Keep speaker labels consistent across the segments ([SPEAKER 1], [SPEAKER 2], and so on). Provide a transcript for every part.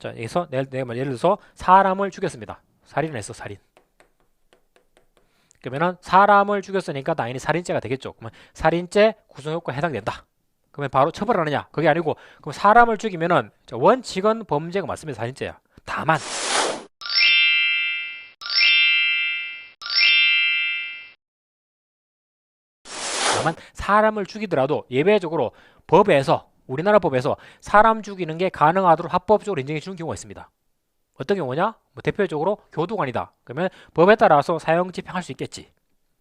[SPEAKER 1] 자, 여기서 내- 내가 예를 들어서 사람을 죽였습니다. 살인을 했어, 살인. 그러면은 사람을 죽였으니까 당연히 살인죄가 되겠죠. 그러면 살인죄 구성요건에 해당된다. 그러면 바로 처벌하느냐? 그게 아니고 그럼 사람을 죽이면은 자, 원칙은 범죄가 맞습니다. 살인죄야. 다만 다만 사람을 죽이더라도 예외적으로 법에서 우리나라 법에서 사람 죽이는 게 가능하도록 합법적으로 인정해 주는 경우가 있습니다. 어떤 경우냐? 뭐 대표적으로 교도관이다. 그러면 법에 따라서 사형 집행할 수 있겠지.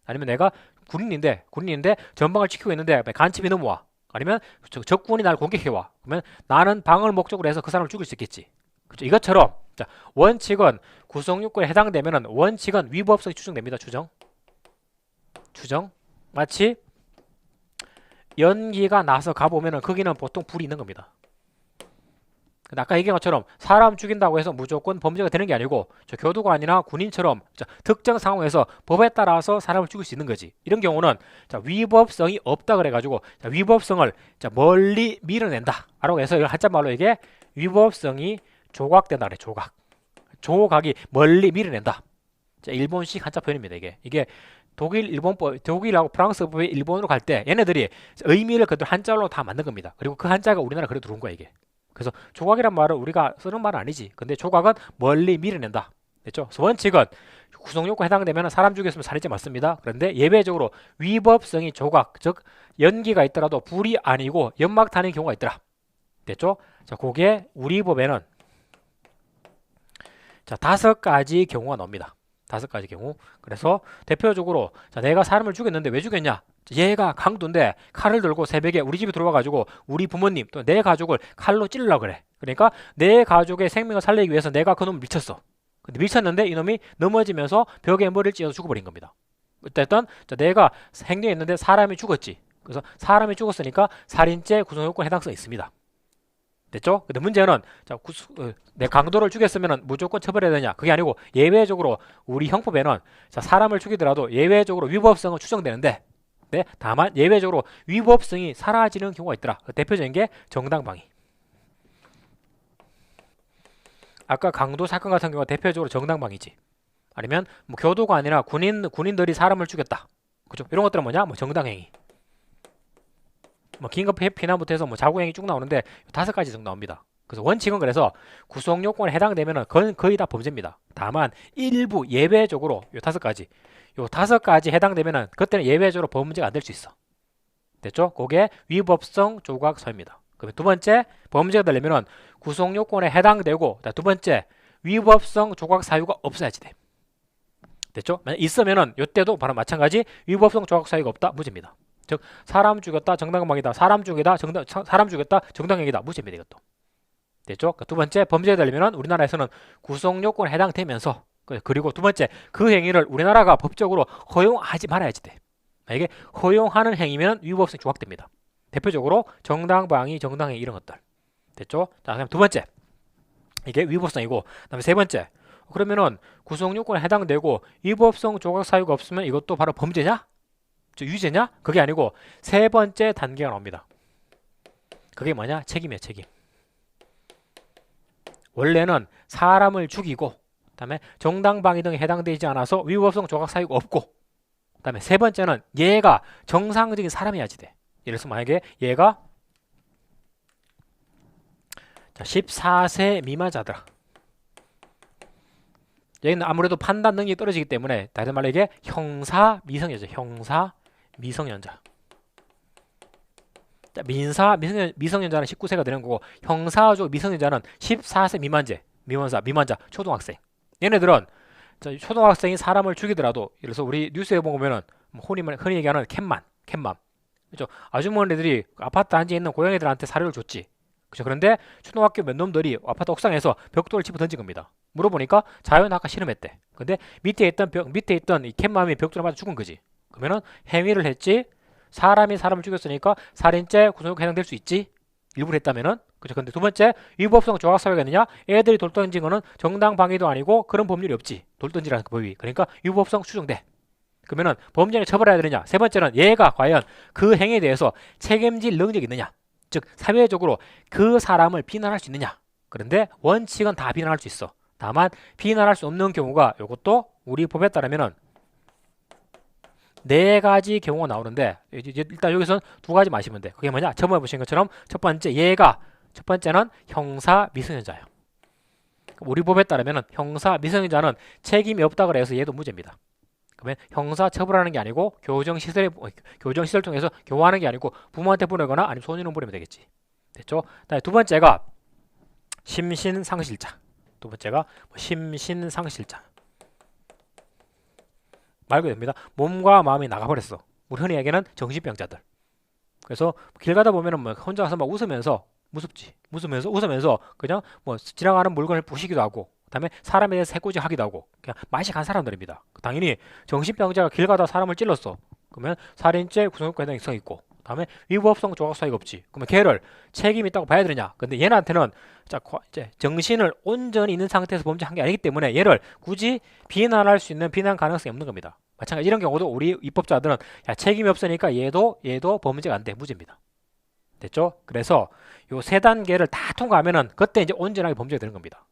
[SPEAKER 1] 아니면 내가 군인인데 군인인데 전방을 지키고 있는데 간첩이 넘어와. 아니면 저- 적군이 나를 공격해 와. 그러면 나는 방어를 목적으로 해서 그 사람을 죽일 수 있겠지. 그렇죠? 이것처럼 자, 원칙은 구성요건에 해당되면은 원칙은 위법성이 추정됩니다. 추정. 추정. 마치 연기가 나서 가보면은 거기는 보통 불이 있는 겁니다. 아까 얘기한 것처럼 사람 죽인다고 해서 무조건 범죄가 되는 게 아니고 저 교도관이나 군인처럼 자, 특정 상황에서 법에 따라서 사람을 죽일 수 있는 거지. 이런 경우는 자, 위법성이 없다 그래가지고 자, 위법성을 자, 멀리 밀어낸다. 라고 해서 이걸 한자말로 이게 위법성이 조각된다 그래. 조각. 조각이 멀리 밀어낸다. 자, 일본식 한자 표현입니다. 이게 이게 독일, 일본법, 독일하고 프랑스법이 일본으로 갈 때 얘네들이 의미를 그대로 한자로 다 만든 겁니다. 그리고 그 한자가 우리나라 그대로 들어온 거야 이게. 그래서 조각이란 말은 우리가 쓰는 말은 아니지. 근데 조각은 멀리 밀어낸다. 됐죠? 원칙은 구성요건 해당되면 사람 죽였으면 살인죄 맞습니다. 그런데 예외적으로 위법성이 조각, 즉 연기가 있더라도 불이 아니고 연막탄인 경우가 있더라. 됐죠? 자, 그게 우리 법에는 자 다섯 가지 경우가 나옵니다. 다섯 가지 경우. 그래서 대표적으로 자 내가 사람을 죽였는데 왜 죽였냐? 얘가 강도인데 칼을 들고 새벽에 우리 집에 들어와 가지고 우리 부모님 또 내 가족을 칼로 찔러 그래. 그러니까 내 가족의 생명을 살리기 위해서 내가 그놈을 미쳤어. 근데 미쳤는데 이놈이 넘어지면서 벽에 머리를 찧어서 죽어버린 겁니다. 어쨌든 자, 내가 행동했는데 사람이 죽었지. 그래서 사람이 죽었으니까 살인죄 구성요건 해당성 있습니다. 됐죠? 근데 문제는 자, 구수, 어, 내 강도를 죽였으면 무조건 처벌해야 되냐? 그게 아니고 예외적으로 우리 형법에는 자, 사람을 죽이더라도 예외적으로 위법성은 추정되는데 네, 다만 예외적으로 위법성이 사라지는 경우가 있더라. 그 대표적인 게 정당방위. 아까 강도 사건 같은 경우가 대표적으로 정당방위지. 아니면 뭐 교도관이나 군인 군인들이 사람을 죽였다. 그죠? 이런 것들은 뭐냐? 뭐 정당행위. 뭐 긴급 회피나부터 해서 뭐 자구행위 쭉 나오는데 다섯 가지 정도 나옵니다. 그래서 원칙은 그래서 구속 요건에 해당되면은 거의, 거의 다 범죄입니다. 다만 일부 예외적으로 요 다섯 가지, 요 다섯 가지 해당되면은 그때는 예외적으로 범죄가 안 될 수 있어. 됐죠? 그게 위법성 조각서입니다. 그러면 두 번째 범죄가 되려면은 구속 요건에 해당되고 자, 두 번째 위법성 조각 사유가 없어야지 돼. 됐죠? 만약 있으면은 이때도 바로 마찬가지 위법성 조각 사유가 없다 무죄입니다. 즉 사람 죽였다 정당방위다 사람 죽이다 정당 사람 죽였다 정당행위다 무죄입니다 이것도 됐죠? 그두 번째 범죄가 되려면 우리나라에서는 구성 요건에 해당되면서 그- 그리고 두 번째 그 행위를 우리나라가 법적으로 허용하지 말아야지 돼. 만약에 허용하는 행위면 위법성 조각됩니다. 대표적으로 정당방위, 정당행위 이런 것들 됐죠? 자 그럼 두 번째 이게 위법성이고 그다음에 세 번째 그러면은 구성 요건에 해당되고 위법성 조각 사유가 없으면 이것도 바로 범죄냐? 저 유죄냐? 그게 아니고 세 번째 단계가 나옵니다. 그게 뭐냐? 책임이야, 책임. 원래는 사람을 죽이고 그 다음에 정당방위 등에 해당되지 않아서 위법성 조각 사유가 없고 그 다음에 세 번째는 얘가 정상적인 사람이야지 돼. 예를 들어서 만약에 얘가 자, 14세 미만자더라. 얘는 아무래도 판단 능력이 떨어지기 때문에 다른 말로 이게 형사 미성년자, 형사 미성년자. 자, 민사 미성년, 미성년자는 19세가 되는 거고 형사적 미성년자는 14세 미만제, 미만자, 미만자, 초등학생. 얘네들은 자, 초등학생이 사람을 죽이더라도 예를 들어서 우리 뉴스에 보면은 뭐 흔히, 말- 흔히 얘기하는 캣만, 캣맘. 그죠? 아주머니들이 아파트 단지에 있는 고양이들한테 사료를 줬지. 그죠? 그런데 초등학교 몇 놈들이 아파트 옥상에서 벽돌을 집어 던진 겁니다. 물어보니까 자연학과 실험했대. 근데 밑에 있던 벽, 밑에 있던 이 캣맘이 벽돌을 맞아 죽은 거지. 그러면은 행위를 했지. 사람이 사람을 죽였으니까 살인죄 구속에 해당될 수 있지. 일부러 했다면은 그죠. 근데 두 번째 위법성 조각 사유가 있느냐? 애들이 돌 던진 거는 정당 방위도 아니고 그런 법률이 없지. 돌 던지라는 그 법이. 그러니까 위법성 추정돼. 그러면은 범죄를 처벌해야 되느냐? 세 번째는 얘가 과연 그 행위에 대해서 책임질 능력이 있느냐? 즉 사회적으로 그 사람을 비난할 수 있느냐? 그런데 원칙은 다 비난할 수 있어. 다만 비난할 수 없는 경우가 이것도 우리 법에 따르면은 네 가지 경우가 나오는데 일단 여기서는 두 가지 마시면 돼. 그게 뭐냐? 저번에 보신 것처럼 첫 번째 얘가 첫 번째는 형사 미성년자예요. 우리 법에 따르면은 형사 미성년자는 책임이 없다 그래서 얘도 무죄입니다. 그러면 형사 처벌하는 게 아니고 교정 시설에 교정 시설 통해서 교화하는 게 아니고 부모한테 보내거나 아니면 소년원 보내면 되겠지. 됐죠? 두 번째가 심신 상실자. 두 번째가 뭐 심신 상실자. 말 그대로 됩니다. 몸과 마음이 나가버렸어. 우리 흔히 얘기하는 정신병자들. 그래서 길 가다 보면은 뭐 혼자 가서 막 웃으면서 무섭지. 웃으면서 웃으면서 그냥 뭐 지나가는 물건을 부시기도 하고 그다음에 사람에 대해서 해코지 하기도 하고 그냥 맛이 간 사람들입니다. 당연히 정신병자가 길 가다 사람을 찔렀어. 그러면 살인죄 구성과 해당성 있고 다음에 위법성 조각 사유가 없지. 그러면 걔를 책임 있다고 봐야 되느냐? 근데 얘한테는 자 정신을 온전히 있는 상태에서 범죄한 게 아니기 때문에 얘를 굳이 비난할 수 있는 비난 가능성이 없는 겁니다. 마찬가지 이런 경우도 우리 입법자들은 야 책임이 없으니까 얘도 얘도 범죄가 안 돼 무죄입니다. 됐죠? 그래서 요 세 단계를 다 통과하면은 그때 이제 온전하게 범죄가 되는 겁니다.